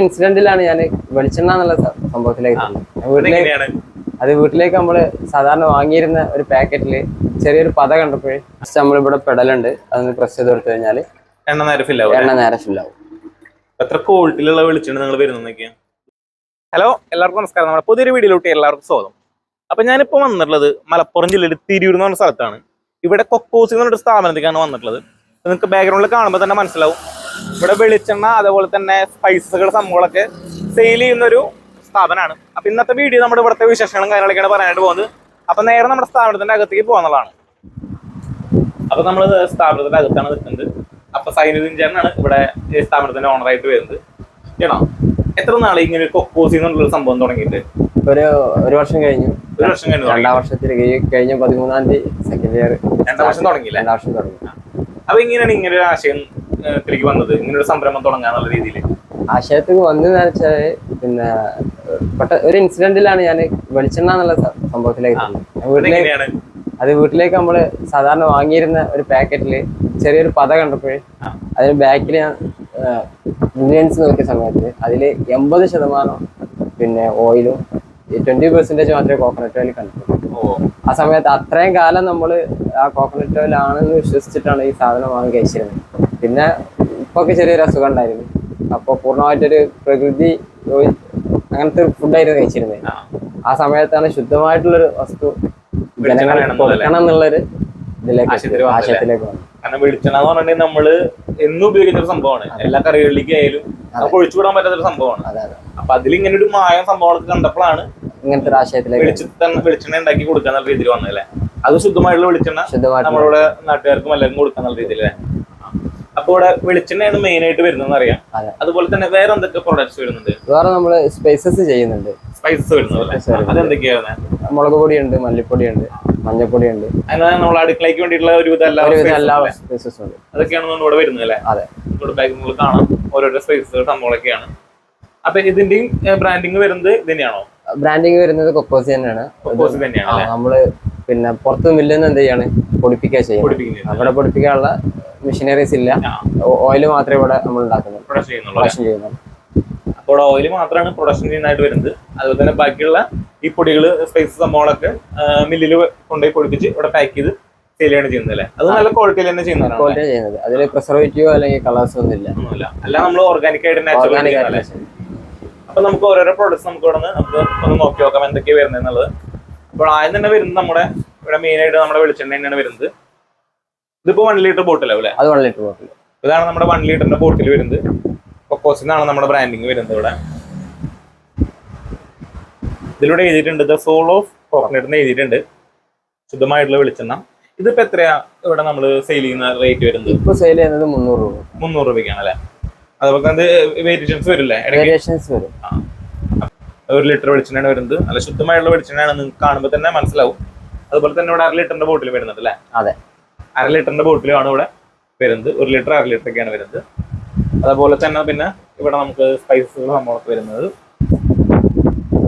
ഇൻസിഡന്റിലാണ് ഞാൻ വെളിച്ചെണ്ണ എന്നുള്ള സംഭവത്തിലേക്ക് വീട്ടിലേക്ക് അത് വീട്ടിലേക്ക് നമ്മൾ സാധാരണ വാങ്ങിയിരുന്ന ഒരു പാക്കറ്റിൽ ചെറിയൊരു പത കണ്ടപ്പോഴേ ഫസ്റ്റ് നമ്മളിവിടെ പെടലുണ്ട്. അതൊന്ന് പ്രസ് ചെയ്ത് കൊടുത്തു കഴിഞ്ഞാൽ എണ്ണ നേരെ ഫില്ലാവും എണ്ണ നേരെ ഫില്ലാവും എത്ര ക്വാളിറ്റിയിലുള്ള വെളിച്ചെണ്ണ നിങ്ങൾ വരുന്നതൊക്കെയാ ഹലോ എല്ലാവർക്കും നമസ്കാരം. നമ്മുടെ പുതിയൊരു വീഡിയോയിലോട്ട് എല്ലാവർക്കും സ്വാഗതം. അപ്പൊ ഞാനിപ്പോ വന്നിട്ടുള്ളത് മലപ്പുറം ജില്ലയിൽ തിരൂർ എന്ന് പറഞ്ഞ സ്ഥലത്താണ്. ഇവിടെ കൊക്കോസ് എന്ന് പറഞ്ഞൊരു സ്ഥാപനത്തിലേക്കാണ് വന്നിട്ടുള്ളത്. നിങ്ങൾക്ക് ബാക്ക്ഗ്രൗണ്ടിൽ കാണുമ്പോൾ തന്നെ മനസ്സിലാവും. ഇവിടെ വെളിച്ചെണ്ണ അതേപോലെ തന്നെ സ്പൈസസുകൾ സംഭവങ്ങളൊക്കെ സെയിൽ ചെയ്യുന്ന ഒരു സ്ഥാപനമാണ്. അപ്പൊ ഇന്നത്തെ വീഡിയോ നമ്മുടെ ഇവിടുത്തെ വിശേഷങ്ങളും കാര്യങ്ങളൊക്കെയാണ് പറയാനായിട്ട് പോകുന്നത്. അപ്പൊ നേരെ നമ്മുടെ സ്ഥാപനത്തിന്റെ അകത്തേക്ക് പോകുന്നതാണ് അപ്പൊ നമ്മൾ സ്ഥാപനത്തിന്റെ അകത്താണ് നിൽക്കുന്നത്. അപ്പൊ സൈനുദ്ദീൻ ചേട്ടനാണ് ഇവിടെ ഈ സ്ഥാപനത്തിന്റെ ഓണറായിട്ട് വരുന്നത്. ഏണോ എത്ര നാളെ ഇങ്ങനെ ഒരു കൊക്കോസി സംഭവം തുടങ്ങിയിട്ട്? ഒരു ഒരു വർഷം കഴിഞ്ഞു. ഒരു വർഷം കഴിഞ്ഞു രണ്ടാം വർഷത്തിൽ കഴിഞ്ഞ പതിമൂന്നാം തീയതി സെക്കൻഡ് ഇയർ രണ്ടാം വർഷം തുടങ്ങിയില്ല? രണ്ടാം വർഷം തുടങ്ങി. അപ്പൊ ഇങ്ങനെയാണ് ഇങ്ങനെ ഒരു ആശയം ഇതിലേക്ക് വന്നത്? ഇങ്ങനെ ഒരു സംരംഭം തുടങ്ങാന്നുള്ള രീതിയിൽ ആശയത്തിൽ വന്നതെന്ന് വെച്ചാൽ പിന്നെ പെട്ട ഒരു ഇൻസിഡന്റിലാണ് ഞാൻ വെളിച്ചെണ്ണ എന്നുള്ള സ- സംഭവത്തിലേക്ക് വീട്ടിലേക്ക് അത് വീട്ടിലേക്ക് നമ്മൾ സാധാരണ വാങ്ങിയിരുന്ന ഒരു പാക്കറ്റിൽ ചെറിയൊരു പത കണ്ടപ്പോഴേ. അതിന് ബാക്കിൽ ഞാൻ ഇൻഗ്രീഡിയൻസ് നോക്കിയ സമയത്ത് അതിൽ എൺപത് ശതമാനം പിന്നെ ഓയിലും ട്വന്റി പെർസെന്റേജ് മാത്രമേ കോക്കനട്ട് ഓയിൽ കണ്ടു ആ സമയത്ത് അത്രയും കാലം നമ്മൾ ആ കോക്കനട്ട് ഓയിൽ ആണെന്ന് വിശ്വസിച്ചിട്ടാണ് ഈ സാധനം വാങ്ങി കഴിച്ചിരുന്നത്. പിന്നെ ഇപ്പൊക്കെ ചെറിയൊരു അസുഖം ഉണ്ടായിരുന്നു അപ്പൊ പൂർണമായിട്ടൊരു പ്രകൃതി അങ്ങനത്തെ ഒരു ഫുഡായിരുന്നു കഴിച്ചിരുന്നത്. ആ. സമയത്താണ് ശുദ്ധമായിട്ടുള്ളൊരു വസ്തു? കൊടുക്കണം എന്നുള്ളൊരു ഇതിലേക്ക്? ആശയത്തിലേക്ക് വന്നു. കാരണം വെളിച്ചെണ്ണ എന്ന് പറഞ്ഞിട്ടുണ്ടെങ്കിൽ നമ്മൾ എന്നും ഉപയോഗിക്കുന്ന ഒരു സംഭവമാണ്. എല്ലാ കറികളിലേക്ക് ആയാലും നമുക്ക് ഒഴിച്ചുവിടാൻ പറ്റാത്ത ഒരു സംഭവമാണ്. അപ്പൊ അതിൽ ഇങ്ങനെ ഒരു മായ സംഭവങ്ങളൊക്കെ കണ്ടപ്പോഴാണ് ഇങ്ങനത്തെ ഒരു ആശയത്തിലേക്ക് വെളിച്ചെണ്ണ വെളിച്ചെണ്ണ ഉണ്ടാക്കി കൊടുക്കാൻ നല്ല രീതിയിൽ വന്നതല്ലേ അത് ശുദ്ധമായിട്ടുള്ള വെളിച്ചെണ്ണ നമ്മുടെ നമ്മളിവിടെ നാട്ടുകാർക്കും എല്ലാവർക്കും കൊടുക്കാൻ നല്ല രീതിയിൽ അപ്പൊ ഇവിടെ വെളിച്ചെണ്ണയാണ് മെയിൻ ആയിട്ട് വരുന്നതെന്ന് അറിയാം. അതുപോലെ തന്നെ വേറെ എന്തൊക്കെ പ്രൊഡക്ട്സ് വരുന്നുണ്ട്? വേറെ നമ്മൾ സ്പൈസസ് ചെയ്യുന്നുണ്ട്. സ്പൈസസ് വരുന്നത്. അതെന്തൊക്കെയാണ്? മുളക് പൊടിയുണ്ട് മല്ലിപ്പൊടിയുണ്ട് മഞ്ഞപ്പൊടിയുണ്ട് അങ്ങനെ നമ്മൾ അടുക്കളയ്ക്ക് വേണ്ടിയിട്ടുള്ള ഒരുവിധ എല്ലാ? സ്പൈസസും ഉണ്ട്. അതൊക്കെയാണ് നമ്മൾ ഇവിടെ വരുന്നത് അല്ലേ? അതെ. ഇവിടെ ബാഗ് നമ്മൾ കാണാം. ഓരോരോ സ്പൈസസ് സംഭവങ്ങളൊക്കെയാണ്. അപ്പൊ ഇതിന്റെയും ബ്രാൻഡിങ് വരുന്നത് ഇതിനെയാണോ തന്നെയാണോ ബ്രാൻഡിങ് വരുന്നത് കൊക്കോസി തന്നെയാണ്. കൊക്കോസ് തന്നെയാണ് നമ്മൾ പിന്നെ പുറത്ത് മില്ലെന്ന് എന്ത് ചെയ്യാണ്? പൊടിപ്പിക്കുക ചെയ്യുന്നത്. അവിടെ പൊടിപ്പിക്കാനുള്ള മെഷീനറീസ് ഇല്ല. ഓയിൽ മാത്രമേ ഇവിടെ നമ്മൾ ഉണ്ടാക്കുന്നുള്ളൂ. പ്രൊഡക്ഷൻ ചെയ്യുന്നുള്ളൂ അപ്പോൾ ഓയിൽ മാത്രമാണ് പ്രൊഡക്ഷൻ ചെയ്യുന്നതായിട്ട് വരുന്നത്. അതുപോലെ തന്നെ ബാക്കിയുള്ള ഈ പൊടികൾ സ്പൈസ് സംഭവങ്ങളൊക്കെ മില്ലിൽ കൊണ്ടുപോയി പൊടിപ്പിച്ച് ഇവിടെ പാക്ക് ചെയ്ത് സെയിൽ ചെയ്യാണ് ചെയ്യുന്നത് അല്ലേ? അത് നല്ല ക്വാളിറ്റിയിൽ തന്നെ ചെയ്യുന്നതാണ് ക്വാളിറ്റി ചെയ്യുന്നത്. അതിൽ പ്രിസർവേറ്റീവോ അല്ലെങ്കിൽ കളേഴ്സ് ഒന്നും ഇല്ല ഒന്നുമില്ല. അല്ല നമ്മൾ ഓർഗാനിക് ആയിട്ട് നാച്ചുറൽ അപ്പൊ നമുക്ക് ഓരോരോ പ്രോഡക്ട്സ് നമുക്ക് ഇവിടെ നമുക്ക് ഒന്ന് നോക്കി നോക്കാം എന്തൊക്കെയാണ് വരുന്നത് എന്നുള്ളത്. അപ്പോൾ ആദ്യം തന്നെ വരുന്നത് നമ്മുടെ ഇവിടെ മെയിൻ ആയിട്ട് നമ്മുടെ വെളിച്ചെണ്ണ തന്നെയാണ് വരുന്നത്. ഇതിപ്പോ വൺ ലിറ്റർ ബോട്ടിലാവും അല്ലേ? അത് വൺ ലിറ്റർ ബോട്ടിൽ ഇതാണ് നമ്മുടെ വൺ ലിറ്ററിന്റെ ബോട്ടിൽ വരുന്നത്. കൊക്കോസിന്നാണ് നമ്മുടെ ബ്രാൻഡിങ് വരുന്നത് ഇവിടെ. ഇതിലൂടെ എഴുതിയിട്ടുണ്ട് ദ സോൾ ഓഫ് കോക്കനട്ട് എന്ന് എഴുതിയിട്ടുണ്ട്. ശുദ്ധമായിട്ടുള്ള വെളിച്ചെണ്ണ. ഇതിപ്പോ എത്രയാ ഇവിടെ നമ്മൾ സെയിൽ ചെയ്യുന്ന റേറ്റ് വരുന്നത്? ഇപ്പൊ സെയിൽ ചെയ്യുന്നത് മുന്നൂറ് രൂപ. മുന്നൂറ് രൂപയ്ക്കാണ് അല്ലേ? അതുപോലെ അത് വേരിയേഷൻസ് വരില്ലേ വേരിയേഷൻസ് വരും. ഒരു ലിറ്റർ വെളിച്ചെണ്ണയാണ് വരുന്നത്. നല്ല ശുദ്ധമായിട്ടുള്ള വെളിച്ചെണ്ണയാണ് നിങ്ങൾക്ക് കാണുമ്പോൾ തന്നെ മനസ്സിലാവും. അതുപോലെ തന്നെ ഇവിടെ അര ലിറ്ററിന്റെ ബോട്ടിൽ വരുന്നത് അല്ലേ? അതെ. അര ലിറ്ററിന്റെ ബോട്ടിലുമാണ് ഇവിടെ വരുന്നത്. ഒരു ലിറ്റർ അര ലിറ്റർ ഒക്കെയാണ് വരുന്നത്. അതുപോലെ തന്നെ പിന്നെ ഇവിടെ നമുക്ക് സ്പൈസസുകൾ നമ്മളൊക്കെ വരുന്നത്.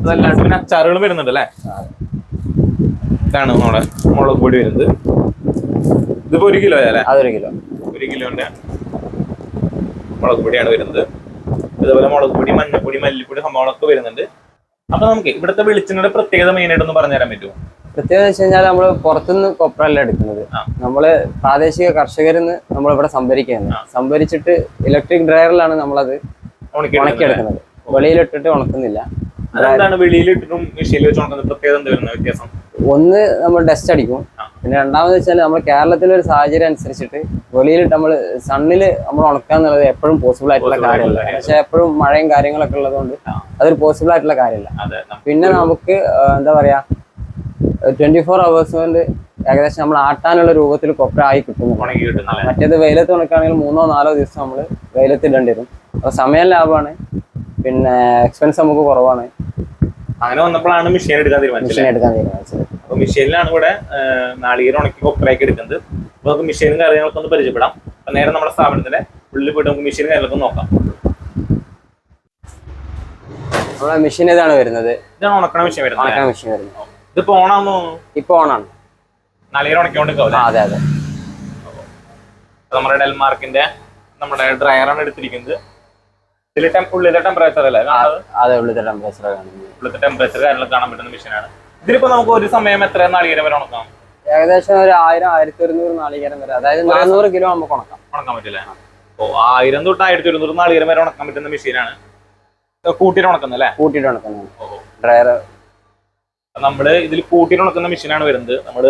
അതല്ലാണ്ട് പിന്നെ അച്ചാറുകളും വരുന്നുണ്ട് അല്ലേ? ഇതാണ് നമ്മുടെ മുളക് പൊടി വരുന്നത്. ഇതിപ്പോ ഒരു കിലോ അല്ലേ? അതൊരു കിലോ. ഒരു കിലോന്റെ മുളക് പൊടിയാണ് വരുന്നത്. ഇതുപോലെ മുളക് പൊടി മഞ്ഞപ്പൊടി മല്ലിപ്പൊടി സംഭവങ്ങളൊക്കെ വരുന്നുണ്ട്. അപ്പൊ നമുക്ക് ഇവിടുത്തെ വെളിച്ചെണ്ണയുടെ പ്രത്യേകത മെയിൻ പറഞ്ഞുതരാൻ ഒന്ന് പറഞ്ഞു തരാൻ പറ്റുമോ? പ്രത്യേകത വെച്ച് കഴിഞ്ഞാൽ നമ്മൾ പുറത്തുനിന്ന് കൊപ്രല്ല എടുക്കുന്നത്. നമ്മൾ നമ്മൾ പ്രാദേശിക കർഷകരിൽ നിന്ന് നമ്മൾ ഇവിടെ സംഭരിക്കുന്നത് സംഭരിച്ചിട്ട് ഇലക്ട്രിക് ഡ്രയറിലാണ് നമ്മളത് ഉണക്കി ഉണക്കിയെടുക്കുന്നത്. വെളിയിലിട്ടിട്ട് ഉണക്കുന്നില്ല. ഒന്ന് നമ്മൾ ഡസ്റ്റ് അടിക്കും. പിന്നെ രണ്ടാമത് വെച്ചാൽ നമ്മൾ കേരളത്തിലെ ഒരു സാഹചര്യം അനുസരിച്ചിട്ട് വെളിയിലിട്ട് നമ്മൾ സണ്ണിൽ നമ്മൾ ഉണക്കുക എന്നുള്ളത് എപ്പോഴും പോസിബിൾ ആയിട്ടുള്ള കാര്യമല്ല. പക്ഷെ എപ്പോഴും മഴയും കാര്യങ്ങളൊക്കെ ഉള്ളതുകൊണ്ട്. അതൊരു പോസിബിൾ ആയിട്ടുള്ള കാര്യമല്ല. പിന്നെ നമുക്ക് എന്താ പറയാ ട്വന്റി ഫോർ അവേഴ്സ് കൊണ്ട് ഏകദേശം നമ്മൾ ആട്ടാനുള്ള രൂപത്തിൽ കൊപ്ര ആയി കിട്ടുന്നല്ലേ മറ്റേത് വെയിലത്ത് ഉണക്കുകയാണെങ്കിൽ മൂന്നോ നാലോ ദിവസം നമ്മൾ വെയിലത്ത് ഇടേണ്ടി വരും. അപ്പൊ സമയം ലാഭമാണ്. പിന്നെ എക്സ്പെൻസ് നമുക്ക് കുറവാണ്. അങ്ങനെ വന്നപ്പോഴാണ് മെഷീൻ എടുക്കാൻ തീരുമാനിച്ചത് മെഷീൻ എടുക്കാൻ തീരുമാനിച്ചത്. അപ്പൊ മെഷീനിലാണ് ഇവിടെ നാളികേര ഉണക്കി കൊപ്രയാക്കി എടുക്കുന്നത്. അപ്പൊ നമുക്ക് മെഷീനും കാര്യങ്ങളൊക്കെ ഒന്ന് പരിചയപ്പെടാം. അപ്പൊ നേരെ നമ്മുടെ സ്ഥാപനത്തിന്റെ ഉള്ളിൽ പോയിട്ട് നമുക്ക് മെഷീനും കാര്യങ്ങളൊക്കെ നോക്കാം. നമ്മുടെ മെഷീൻ ഇതാണ് വരുന്നത്? ഇതാണ് ഉണക്കണ മെഷീൻ വരുന്നത് ഉണക്കണ മെഷീൻ വരുന്നത്. ഇതിപ്പോ ഓണാണോ ഇപ്പൊ ഓണാണ്. നാളികേരം ഉണക്കിക്കൊണ്ടിരിക്കും അതെ അതെ. നമ്മുടെ ഡെൽമാർക്കിന്റെ നമ്മുടെ ഡ്രയറാണ് എടുത്തിരിക്കുന്നത്. ഇതിൽ ഉള്ളിലെ ടെമ്പറേച്ചർ അല്ലേ? കാണുന്നത്? അതെ ടെമ്പറേച്ചർ കാണുന്നത്. ഉള്ളിലത്തെ ടെമ്പറേച്ചർ കാര്യങ്ങളൊക്കെ കാണാൻ പറ്റുന്ന മെഷീനാണ് ഇതിലിപ്പോ നമുക്ക് ഒരു സമയം എത്ര നാളികേരം വരെ ഉണക്കാം? ഏകദേശം ഒരു ആയിരം ആയിരത്തി ഒരുന്നൂറ് നാളികേരം വരെ. അതായത് നാനൂറ് കിലോ നമുക്ക് ഉണക്കാം. ഉണക്കാൻ പറ്റില്ല? ഓ ആയിരം തൊട്ട് ആയിരത്തി ഒരുന്നൂറ് നാളികേരം വരെ ഉണക്കാൻ പറ്റുന്ന മെഷീനാണ് കൂട്ടിയിട്ട് ഉണക്കുന്നത് അല്ലേ കൂട്ടിയിട്ട് ഉണക്കുന്നത് ഡ്രയർ നമ്മൾ ഇതിൽ കൂട്ടിയിട്ട് ഉണക്കുന്ന മെഷീനാണ് വരുന്നത്. നമ്മൾ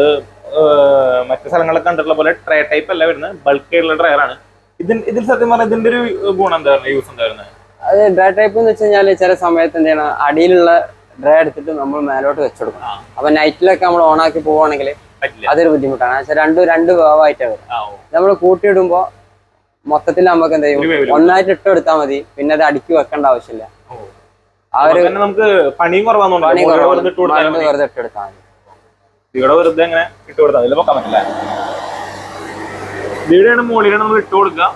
മറ്റു സ്ഥലങ്ങളിലൊക്കെ കണ്ടിട്ടുള്ള പോലെ ട്രേ ടൈപ്പ് അല്ല വരുന്നത്. ബൾക്ക് ആയിട്ടുള്ള ട്രയർ ആണ്. ഇതിൽ ഇതിൽ സത്യം പറഞ്ഞാൽ ഇതിന്റെ ഒരു ഗുണം എന്താ പറയുക യൂസ് എന്താ പറയുന്നത് അത് ഡ്രൈ ടൈപ്പ് എന്ന് വെച്ച് കഴിഞ്ഞാൽ ചില സമയത്ത് എന്ത് ചെയ്യണം അടിയിലുള്ള ഡ്രൈ എടുത്തിട്ട് നമ്മൾ മേലോട്ട് വെച്ചെടുക്കണം. അപ്പൊ നൈറ്റിലൊക്കെ നമ്മൾ ഓൺ ആക്കി പോവാണെങ്കിൽ അതൊരു ബുദ്ധിമുട്ടാണ്. പക്ഷെ രണ്ടും രണ്ട് വേവായിട്ടാണ് വരും. നമ്മൾ കൂട്ടിയിടുമ്പോ മൊത്തത്തിൽ നമുക്ക് എന്ത് ചെയ്യും? ഒന്നായിട്ട് ഇട്ടെടുത്താൽ മതി. പിന്നെ അത് അടുക്കി വെക്കേണ്ട ആവശ്യമില്ല. നമുക്ക് പണിയും കുറവാന്നുണ്ട്. വെറുതെ ഇട്ട് കൊടുത്താൽ. വെറുതെ ഇട്ട് എടുത്താൽ മതി. ഇവിടെ വെറുതെ അങ്ങനെ ഇട്ട് കൊടുത്താൽ ഇതിൽ പൊക്കാൻ പറ്റില്ല ഇവിടെയാണ് മുകളിലാണ് നമ്മൾ ഇട്ട് കൊടുക്കുക.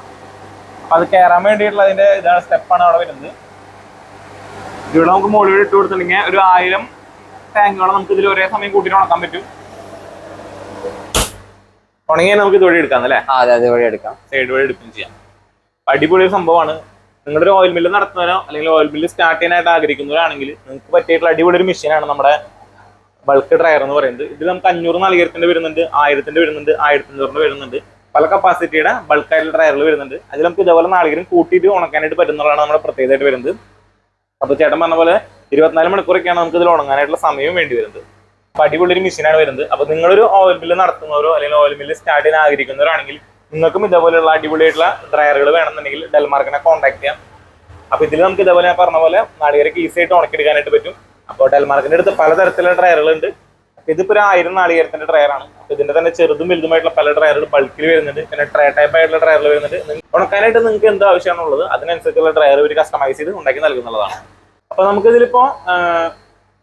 അപ്പൊ അത് കയറാൻ വേണ്ടിയിട്ടുള്ള അതിന്റെ ഇതാണ് സ്റ്റെപ്പാണ് അവിടെ വരുന്നത്. ഇവിടെ നമുക്ക് മുകളിൽ ഇട്ട് കൊടുത്തിട്ടുണ്ടെങ്കിൽ ഒരു ആയിരം ടാങ്കുകളെ നമുക്ക് ഇതിൽ ഒരേ സമയം കൂട്ടിയിട്ട് ഉണക്കാൻ പറ്റും. ഉണങ്ങിയാൽ നമുക്ക് ഇതുവഴി എടുക്കാം അല്ലേ? ആ അതെ വഴി എടുക്കാം. സൈഡ് വഴി എടുക്കുകയും ചെയ്യാം. അടിപൊളി സംഭവമാണ്. നിങ്ങളുടെ ഒരു ഓയിൽ മില്ല് നടത്തുന്നവരോ അല്ലെങ്കിൽ ഓയിൽ മില്ല് സ്റ്റാർട്ട് ചെയ്യാനായിട്ട് ആഗ്രഹിക്കുന്നവരാണെങ്കിൽ നിങ്ങൾക്ക് പറ്റിയിട്ടുള്ള അടിപൊളി ഒരു മെഷീനാണ് നമ്മുടെ ബൾക്ക് ഡ്രയർ എന്ന് പറയുന്നത്. ഇതിൽ നമുക്ക് അഞ്ഞൂറ് നാളികേരത്തിന്റെ വരുന്നുണ്ട് ആയിരത്തിന്റെ വരുന്നുണ്ട് ആയിരത്തി അഞ്ഞൂറിന്റെ വരുന്നുണ്ട്. പല കപ്പാസിറ്റിയുടെ ബൾക്കായിട്ടുള്ള ഡ്രയറിൽ വരുന്നുണ്ട്. അതിൽ നമുക്ക് ഇതേപോലെ നാളികേരം കൂട്ടിയിട്ട് ഉണക്കാനായിട്ട് പറ്റുന്നതാണ് നമ്മുടെ പ്രത്യേകതയായിട്ട് വരുന്നത്. അപ്പോൾ ചേട്ടൻ പറഞ്ഞ പോലെ ഇരുപത്തിനാല് മണിക്കൂറൊക്കെയാണ് നമുക്ക് ഇതിൽ ഉണങ്ങാനായിട്ടുള്ള സമയം വേണ്ടി വരുന്നത്. അപ്പോൾ അടിപൊളി ഒരു മെഷീനാണ് വരുന്നത്. അപ്പൊ നിങ്ങളൊരു ഓയിൽ മില്ല് നടത്തുന്നവരോ അല്ലെങ്കിൽ ഓയിൽ മില്ല് സ്റ്റാർട്ട് ചെയ്യാൻ ആഗ്രഹിക്കുന്നവരാണെങ്കിൽ നിങ്ങൾക്കും ഇതേപോലെയുള്ള അടിപൊളിയായിട്ടുള്ള ഡ്രയറുകൾ വേണമെന്നുണ്ടെങ്കിൽ ഡെൽമാർക്കിനെ കോൺടാക്ട് ചെയ്യാം. അപ്പോൾ ഇതിൽ നമുക്ക് ഇതേപോലെ ഞാൻ പറഞ്ഞ പോലെ നാളികേരക്ക് ഈസി ആയിട്ട് ഉണക്കിയെടുക്കാനായിട്ട് പറ്റും. അപ്പോൾ ഡെൽമാർക്കിന്റെ അടുത്ത് പലതരത്തിലുള്ള ഡ്രയറുകൾ ഉണ്ട് അപ്പൊ ഇതിപ്പോ ഒരു ആയിരം നാളികേരത്തിന്റെ ഡ്രയറാണ് അപ്പൊ ഇതിന്റെ തന്നെ ചെറുതും വലുതുമായിട്ടുള്ള പല ഡ്രയറുകൾ ബൾക്കിൽ വരുന്നുണ്ട്. പിന്നെ ട്രേ ടൈപ്പ് ആയിട്ടുള്ള ഡ്രയറുകൾ വരുന്നുണ്ട്. ഉണക്കാനായിട്ട് നിങ്ങൾക്ക് എന്ത് ആവശ്യമാണുള്ളത് അതിനനുസരിച്ചുള്ള ഡ്രയർ ഒരു കസ്റ്റമൈസ് ചെയ്ത് ഉണ്ടാക്കി നൽകുന്നതാണ്. അപ്പോൾ നമുക്ക് ഇതിലിപ്പോ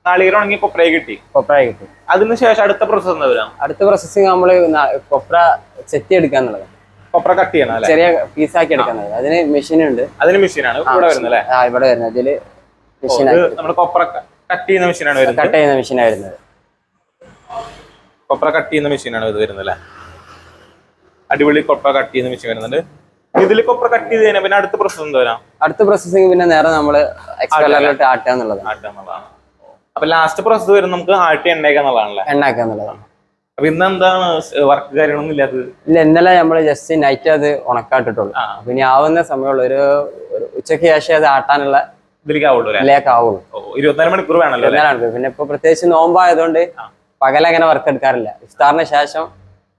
നാളികേരം ഉണങ്ങി കൊപ്രയെ കിട്ടി. കൊപ്ര കിട്ടി. അതിനുശേഷം അടുത്ത പ്രോസസ്സ് എന്താ വരാം അടുത്ത പ്രോസസ്സിങ് നമ്മൾ കൊപ്ര ചെത്തി എടുക്കുക എന്നുള്ളത് കൊപ്ര കട്ട് ചെയ്യണം ചെറിയ പീസാക്കി എടുക്കുന്നത് അതിന് മെഷീൻ ഉണ്ട്. അതിന് മെഷീനാണ് ഇവിടെ വരുന്നത് ആ ഇവിടെ വരുന്നത്. ഇതിൽ നമ്മുടെ കൊപ്ര കട്ട് ചെയ്യുന്ന മെഷീനാണ് വരുന്നത്. കട്ട് ചെയ്യുന്ന മെഷീനാണ് വരുന്നത്. കൊപ്ര കട്ട് ചെയ്യുന്ന മെഷീനാണ് ഇത് വരുന്നത് അല്ലെ അടിപൊളി കൊപ്ര കട്ട് ചെയ്യുന്ന മെഷീൻ വരുന്നുണ്ട്. ഇതിൽ കൊപ്ര കട്ട് ചെയ്ത് കഴിഞ്ഞാൽ പിന്നെ അടുത്ത പ്രോസസ് എന്താ വരാം? അടുത്ത പ്രോസസ്സിങ് പിന്നെ നേരെ നമ്മൾ എക്സ്പെല്ലറിലോട്ട് ആട്ടുക എന്നുള്ളതാണ്. ആട്ടുക എന്നുള്ളതാണ്. അപ്പൊ ലാസ്റ്റ് പ്രോസസ് വരുന്നത് നമുക്ക് ആട്ടി എണ്ണയ്ക്ക എന്നുള്ളതാണല്ലേ? എണ്ണാക്കുക എന്നുള്ളതാണ്. അപ്പൊ ഇന്ന് എന്താണ് വർക്ക് കാര്യങ്ങളൊന്നും ഇല്ലാത്തത്? ഇല്ല ഇന്നലെ നമ്മൾ ജസ്റ്റ് നൈറ്റ് അത് ഉണക്കാട്ടിട്ടുള്ളൂ. പിന്നെ അപ്പൊ ഇനി ആവുന്ന സമയമുള്ള. ഒരു ഉച്ചയ്ക്ക് ശേഷം അത് ആട്ടാനുള്ള ഇരുപത്തിനാല് മണിക്കൂർ പിന്നെ ഇപ്പൊ പ്രത്യേകിച്ച് നോമ്പായതുകൊണ്ട് പകലങ്ങനെ വർക്ക് എടുക്കാറില്ല. ഇഫ്താറിന് ശേഷം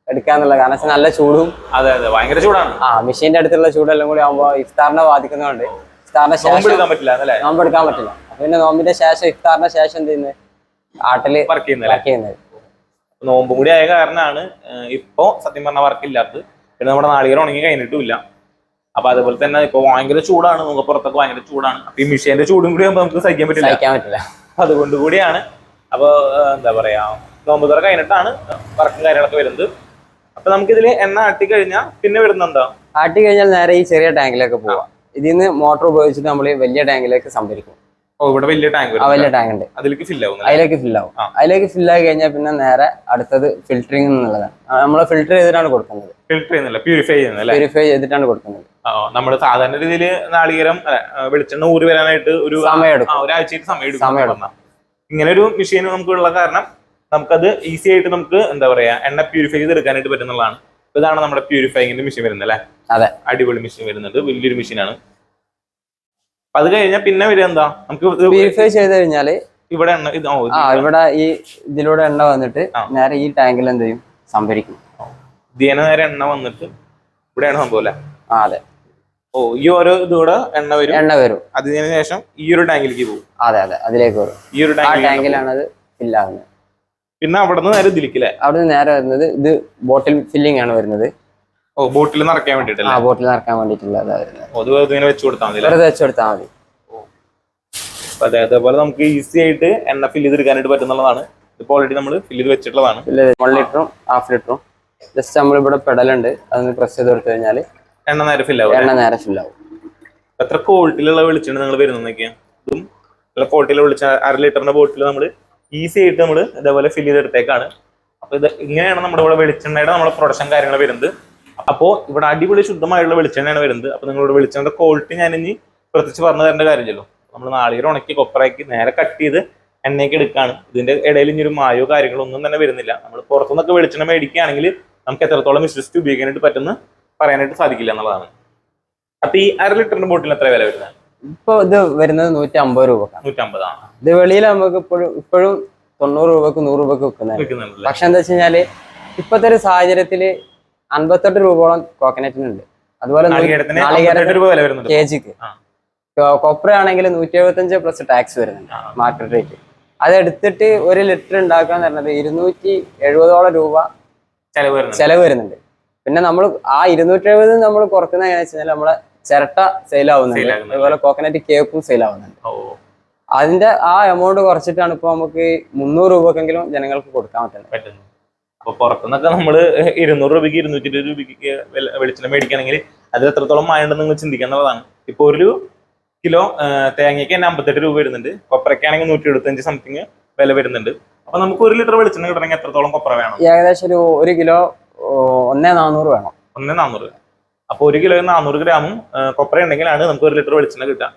എടുക്കാന്നുള്ള കാരണം വെച്ചാൽ നല്ല ചൂടും. അതെ അതെ. ഭയങ്കര ചൂടാണ്. ആ മെഷീന്റെ അടുത്തുള്ള ചൂടെല്ലാം കൂടി ആവുമ്പോ ഇഫ്താറിനെ ബാധിക്കുന്നതുകൊണ്ട് ഇഫ്താറിന്റെ ശേഷം എടുക്കാൻ പറ്റില്ല എന്നല്ലേ നോമ്പ് എടുക്കാൻ പറ്റില്ല. അപ്പൊ പിന്നെ നോമ്പിന്റെ ശേഷം ഇഫ്താറിന്റെ ശേഷം എന്ത് ചെയ്യുന്നത് ആട്ടിൽ വർക്ക് ചെയ്യുന്നത് നോമ്പും കൂടി ആയ കാരണമാണ് ഇപ്പോൾ ഇപ്പൊ സത്യം പറഞ്ഞ വർക്ക് ഇല്ലാത്തത് പിന്നെ നമ്മുടെ നാളികേരം ഉണങ്ങി കഴിഞ്ഞിട്ടുമില്ല. അപ്പൊ അതുപോലെ തന്നെ ഇപ്പൊ ഭയങ്കര ചൂടാണ് നമുക്ക് പുറത്തൊക്കെ ഭയങ്കര ചൂടാണ്. അപ്പൊ ഈ മിഷീന്റെ ചൂടും കൂടി ആകുമ്പോൾ നമുക്ക് സഹിക്കാൻ പറ്റില്ല. സഹിക്കാൻ പറ്റില്ല. അതുകൊണ്ട് കൂടിയാണ്. അപ്പൊ എന്താ പറയാ നോമ്പ് തുറ കഴിഞ്ഞിട്ടാണ് വർക്കും കാര്യങ്ങളൊക്കെ വരുന്നത്. അപ്പൊ നമുക്ക് ഇതിൽ എണ്ണ ആട്ടി കഴിഞ്ഞാൽ പിന്നെ വരുന്ന എന്താ? ആട്ടി കഴിഞ്ഞാൽ നേരെ ഈ ചെറിയ ടാങ്കിലേക്ക് പോവാം. ഇതിൽ നിന്ന് മോട്ടോർ ഉപയോഗിച്ചിട്ട് നമ്മൾ വലിയ ടാങ്കിലേക്ക് സംഭരിക്കും. ഇവിടെ വലിയ ടാങ്ക് വലിയ ടാങ്ക് ഉണ്ട്. അതിലേക്ക് ഫിൽ ആവും അതിലേക്ക് ഫിൽ ആവും. അതിലേക്ക് ഫില്ലായി കഴിഞ്ഞാൽ പിന്നെ നേരെ അടുത്തത് ഫിൽറ്ററിംഗ് എന്നുള്ളതാണ്. നമ്മൾ ഫിൽറ്റർ ചെയ്തിട്ടാണ് കൊടുക്കുന്നത്. ഫിൽറ്റർ ചെയ്യുന്നില്ല പ്യൂരിഫൈ ചെയ്യുന്നില്ല പ്യൂരിഫൈ ചെയ്തിട്ടാണ് കൊടുക്കുന്നത്. നമ്മൾ സാധാരണ രീതിയിൽ നാളികേരം വെളിച്ചെണ്ണ ഊറി വരാനായിട്ട് ഒരു സമയം ഒരാഴ്ചയായിട്ട് സമയം എടുക്കും സമയം ഇങ്ങനെ ഒരു മെഷീൻ നമുക്കുള്ള കാരണം നമുക്കത് ഈസി ആയിട്ട് നമുക്ക് എന്താ പറയാ എണ്ണ പ്യൂരിഫൈ ചെയ്ത് എടുക്കാനായിട്ട് പറ്റുന്നതാണ്. ഇതാണ് നമ്മുടെ പ്യൂരിഫൈങ്ങിന്റെ മെഷീൻ വരുന്നത് അല്ലെ? അതെ. അടിപൊളി മെഷീൻ വരുന്നുണ്ട് വലിയൊരു മെഷീനാണ് അത് കഴിഞ്ഞാൽ പിന്നെ വരിക എന്താ? നമുക്ക് പ്യൂരിഫൈ ചെയ്ത് കഴിഞ്ഞാൽ ഇവിടെ എണ്ണ ഇത് ആ ഇവിടെ ഈ ഇതിലൂടെ എണ്ണ വന്നിട്ട്. നേരെ ഈ ടാങ്കിൽ എന്ത് ചെയ്യും? സംഭരിക്കും. ഇതിന് നേരെ എണ്ണ വന്നിട്ട് ഇവിടെയാണ് സംഭവം അല്ലേ? ആ അതെ. ഓ ഈ ഓരോ ഇതൂടെ എണ്ണ വരും. എണ്ണ വരും. അതിന് ശേഷം ഈ ഒരു ടാങ്കിലേക്ക് പോകും. അതെ അതെ. അതിലേക്ക് വരും. ഈ ഒരു ടാങ്കിലാണ് അത് ഫില്ലാകുന്നത് പിന്നെ അവിടെ നിന്ന് നേരെ ഇതിലേക്കില്ലേ അവിടെ നിന്ന് നേരെ വരുന്നത് ഇത് ബോട്ടിൽ ഫില്ലിംഗ് ആണ് വരുന്നത്. ഓ ബോട്ടിൽ നിറയ്ക്കാൻ ആ വേണ്ടിട്ടല്ലേ ബോട്ടിൽ നിറക്കാൻ അത് ഇങ്ങനെ വെച്ച് കൊടുത്താൽ മതി അല്ലേ? വെറുതെ വെച്ച് കൊടുത്താൽ മതി. അതെ അതേപോലെ നമുക്ക് ഈസി ആയിട്ട് എണ്ണ ഫില്ല് ചെയ്തെടുക്കാനായിട്ട് പറ്റുന്നതാണ് ഇപ്പൊ ഓൾറെഡി നമ്മൾ ഫില്ല് ചെയ്ത് വെച്ചിട്ടുള്ളതാണ്. വൺ ലിറ്ററും ഹാഫ് ലിറ്ററും ജസ്റ്റ് നമ്മൾ ഇവിടെ പെടലുണ്ട്. അതൊന്ന് പ്രസ് ചെയ്ത് കൊടുത്തു കഴിഞ്ഞാൽ എണ്ണ നേരെ ഫില്ല് ആവും എണ്ണ നേരെ ഫില്ലാവും എത്ര ക്വാളിറ്റിയിലുള്ള വെളിച്ചെണ്ണ നിങ്ങൾ വരുന്നതൊക്കെയാണ് ഇതും ക്വാളിറ്റിയിലുള്ള വെളിച്ച അര ലിറ്ററിന്റെ ബോട്ടിൽ നമ്മൾ ഈസി ആയിട്ട് നമ്മൾ ഇതേപോലെ ഫില്ല് ചെയ്തെടുത്തേക്കാണ്. അപ്പൊ ഇത് ഇങ്ങനെയാണ് നമ്മുടെ ഇവിടെ വെളിച്ചെണ്ണയുടെ നമ്മുടെ പ്രൊഡക്ഷൻ കാര്യങ്ങൾ വരുന്നത്. അപ്പോൾ ഇവിടെ അടിപൊളി ശുദ്ധമായുള്ള വെളിച്ചെണ്ണയാണ് വരുന്നത്. അപ്പൊ നിങ്ങളോട് വെളിച്ചെണ്ണയുടെ ക്വാളിറ്റി ഞാൻ ഇനി പ്രത്യേകിച്ച് പറഞ്ഞു തരേണ്ട കാര്യമില്ലല്ലോ. നമ്മൾ നാളികേരം ഉണക്കി കൊപ്പറാക്കി നേരെ കട്ട് ചെയ്ത് എണ്ണയ്ക്ക് എടുക്കാണ്. ഇതിന്റെ ഇടയിൽ ഇനി ഒരു മായോ കാര്യങ്ങളോ ഒന്നും തന്നെ വരുന്നില്ല. നമ്മൾ പുറത്തുനിന്നൊക്കെ വെളിച്ചെണ്ണ മേടിക്കുകയാണെങ്കിൽ നമുക്ക് എത്രത്തോളം വിശ്വസിച്ച് ഉപയോഗിക്കാനായിട്ട് പറ്റുന്ന പറയാനായിട്ട് സാധിക്കില്ല എന്നുള്ളതാണ്. അപ്പൊ ഈ അര ലിറ്ററിന്റെ ബോട്ടിൽ എത്ര വില വരുന്നത്? ഇപ്പൊ ഇത് വരുന്നത് നൂറ്റി അമ്പത് രൂപ നൂറ്റമ്പതാണ് ഇത് വെളിയിൽ നമുക്ക് ഇപ്പോഴും ഇപ്പോഴും തൊണ്ണൂറ് രൂപക്ക് നൂറ് രൂപക്ക് വിൽക്കുന്നത് വിൽക്കുന്നുണ്ടല്ലേ? പക്ഷെ എന്താ വെച്ച് കഴിഞ്ഞാൽ ഇപ്പത്തെ ഒരു സാഹചര്യത്തിൽ അൻപത്തെട്ട് രൂപയോളം കോക്കനറ്റിനുണ്ട്. അതുപോലെ കെ ജിക്ക്. കൊപ്ര ആണെങ്കിൽ നൂറ്റി എഴുപത്തഞ്ച് പ്ലസ് ടാക്സ് വരുന്നുണ്ട്. മാർക്കറ്റ് റേറ്റ് അതെടുത്തിട്ട് ഒരു ലിറ്റർ ഉണ്ടാക്കാന്ന് പറഞ്ഞത് ഇരുന്നൂറ്റി എഴുപതോളം രൂപ ചെലവ് വരുന്നുണ്ട്. പിന്നെ നമ്മൾ ആ ഇരുന്നൂറ്റി എഴുപത് നമ്മൾ കുറക്കുന്ന വെച്ചാൽ നമ്മളെ ചിരട്ട സെയിൽ ആവുന്നുണ്ട്. അതുപോലെ കോക്കനറ്റ് കേക്കും സെയിൽ ആവുന്നുണ്ട്. അതിന്റെ ആ എമൗണ്ട് കുറച്ചിട്ടാണ് ഇപ്പൊ നമുക്ക് മുന്നൂറ് രൂപക്കെങ്കിലും ജനങ്ങൾക്ക് കൊടുക്കാൻ പറ്റുന്നത്. അപ്പൊ പുറത്തുനിന്നൊക്കെ നമ്മൾ ഇരുന്നൂറ് രൂപയ്ക്ക് ഇരുന്നൂറ്റി ഇരുപത് രൂപയ്ക്ക് വെളിച്ചെണ്ണ മേടിക്കുകയാണെങ്കിൽ അതിൽ എത്രത്തോളം മായുണ്ടെന്ന് നിങ്ങൾ ചിന്തിക്കാന്നുള്ളതാണ് ഇപ്പൊ ഒരു കിലോ തേങ്ങയ്ക്ക് തന്നെ അമ്പത്തെട്ട് രൂപ വരുന്നുണ്ട്. കൊപ്രയ്ക്കാണെങ്കിൽ നൂറ്റി എഴുപത്തഞ്ച് സംതിങ് വില വരുന്നുണ്ട്. അപ്പൊ നമുക്ക് ഒരു ലിറ്റർ വെളിച്ചെണ്ണ കിട്ടണമെങ്കിൽ എത്രത്തോളം കൊപ്ര വേണം? ഏകദേശം ഒരു ഒരു കിലോ ഒന്നേ നാനൂറ് വേണം. ഒന്നേ നാനൂറ് അപ്പൊ ഒരു കിലോ നാനൂറ് ഗ്രാമും കൊപ്ര ഉണ്ടെങ്കിലാണ് നമുക്ക് ഒരു ലിറ്റർ വെളിച്ചെണ്ണ കിട്ടുക.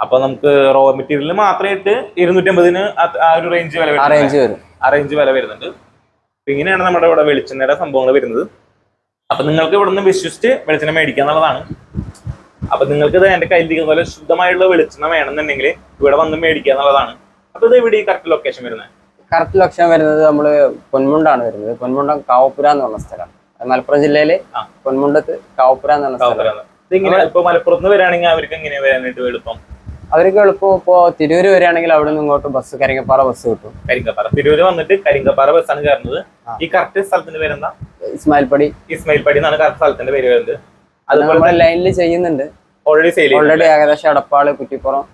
അപ്പൊ നമുക്ക് റോ മെറ്റീരിയൽ മാത്രമായിട്ട് ഇരുന്നൂറ്റി അമ്പതിന് ആ ഒരു റേഞ്ച് വില ആ റേഞ്ച് വരും. ആ റേഞ്ച് വില വരുന്നുണ്ട്. ഇങ്ങനെയാണ് നമ്മുടെ ഇവിടെ വെളിച്ചെണ്ണയുടെ സംഭവങ്ങൾ വരുന്നത്. അപ്പൊ നിങ്ങൾക്ക് ഇവിടെ നിന്ന് വിശ്വസിച്ച് വെളിച്ചെണ്ണ മേടിക്കുക എന്നുള്ളതാണ് അപ്പൊ നിങ്ങൾക്ക് ഇത് എന്റെ കയ്യിലിരിക്കുന്ന പോലെ ശുദ്ധമായുള്ള വെളിച്ചെണ്ണ വേണമെന്നുണ്ടെങ്കിൽ ഇവിടെ വന്ന് മേടിക്കുക എന്നുള്ളതാണ് അപ്പൊ ഇത് ഇവിടെ ഈ കറക്റ്റ് ലൊക്കേഷൻ വരുന്നത്? കറക്റ്റ് ലൊക്കേഷൻ വരുന്നത് നമ്മൾ പൊന്മുണ്ടാണ് വരുന്നത്. പൊന്മുണ്ടം കാവപ്പുര എന്നുള്ള പറഞ്ഞ സ്ഥലം. മലപ്പുറം ജില്ലയിൽ. പൊന്മുണ്ടത്ത് കാവപ്പുര എന്ന് പറഞ്ഞ സ്ഥലം. ഇതിങ്ങനെ ഇപ്പൊ മലപ്പുറത്ത് വരാണെങ്കിൽ വരികയാണെങ്കിൽ അവർക്ക് എങ്ങനെ വരാനായിട്ട് എളുപ്പം? അവർക്ക് എളുപ്പം ഇപ്പോ തിരൂര് വരികയാണെങ്കിൽ അവിടെ നിന്ന് ഇങ്ങോട്ട് ബസ് കരിങ്ങപ്പാറ ബസ് കിട്ടും. കരിങ്കപ്പാറ. തിരൂര് വന്നിട്ട് കരിങ്കപ്പാറ ബസ്സാണ് കയറുന്നത്. ഈ കറക്റ്റ് സ്ഥലത്തിന്റെ പേരെന്താ? ഇസ്മായിൽപടി ഇസ്മായിൽപടി എന്നാണ് കറക്റ്റ് സ്ഥലത്തിന്റെ പേര് വരുന്നത്. അതുപോലെ ലൈനിൽ ചെയ്യുന്നുണ്ട്. ഓൾറെഡി സെയിൽ ഓൾറെഡി ഏകദേശം അടപ്പാൾ കുറ്റിപ്പുറം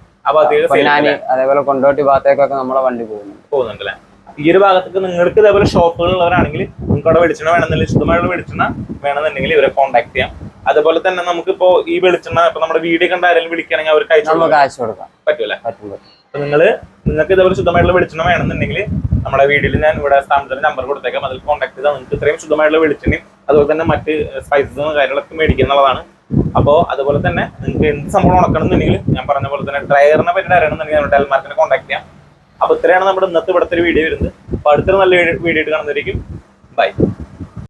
പൊന്നാനി അതേപോലെ കൊണ്ടോട്ടി ഭാഗത്തേക്കൊക്കെ നമ്മളെ വണ്ടി പോകുന്നുണ്ട്. പോകുന്നുണ്ടല്ലേ ഈ ഒരു ഭാഗത്തേക്ക് നിങ്ങൾക്ക് ഇതേപോലെ ഷോപ്പുകൾ ഉള്ളവരാണെങ്കിൽ നിങ്ങൾക്ക് അവിടെ വെളിച്ചെണ്ണ വേണമെന്നില്ല ശുദ്ധമായുള്ള വെളിച്ചെണ്ണ വേണമെന്നുണ്ടെങ്കിൽ ഇവരെ കോൺടാക്ട് ചെയ്യാം. അതുപോലെ തന്നെ നമുക്കിപ്പോ ഈ വെളിച്ചെണ്ണ ഇപ്പൊ നമ്മുടെ വീഡിയോ കണ്ട ആരെങ്കിലും വിളിക്കുകയാണെങ്കിൽ അവർക്ക് അയച്ചു കൊടുക്കാം. പറ്റൂല പറ്റുമ്പോൾ അപ്പൊ നിങ്ങൾ നിങ്ങൾക്ക് ഇതേപോലെ ശുദ്ധമായിട്ടുള്ള വെളിച്ചെണ്ണ വേണമെന്നുണ്ടെങ്കിൽ നമ്മുടെ വീഡിയോയിൽ ഞാൻ ഇവിടെ സ്ഥാപനത്തിന്റെ നമ്പർ കൊടുത്തേക്കാം. അതിൽ കോൺടാക്ട് ചെയ്താൽ നിങ്ങൾക്ക് ഇത്രയും ശുദ്ധമായിട്ടുള്ള വെളിച്ചെണ്ണയും അതുപോലെ തന്നെ മറ്റ് സ്പൈസസും കാര്യങ്ങളൊക്കെ മേടിക്കുക എന്നുള്ളതാണ്. അപ്പോൾ അതുപോലെ തന്നെ നിങ്ങൾക്ക് എന്ത് സംഭവം ഉണക്കണമെന്നുണ്ടെങ്കിൽ ഞാൻ പറഞ്ഞ പോലെ തന്നെ ഡ്രൈവറിനെ പറ്റി അറിയണമെന്നുണ്ടെങ്കിൽ നമ്മുടെ ഡെൽമാർക്കിനെ കോൺടാക്ട് ചെയ്യാം. അപ്പോൾ ഇത്രയാണ് നമ്മുടെ ഇന്നത്തെ ഇവിടുത്തെ ഒരു വീഡിയോ വരുന്നത്. അപ്പോൾ അടുത്തൊരു നല്ല വീഡിയോ ആയിട്ട് കാണുന്നതായിരിക്കും ബൈ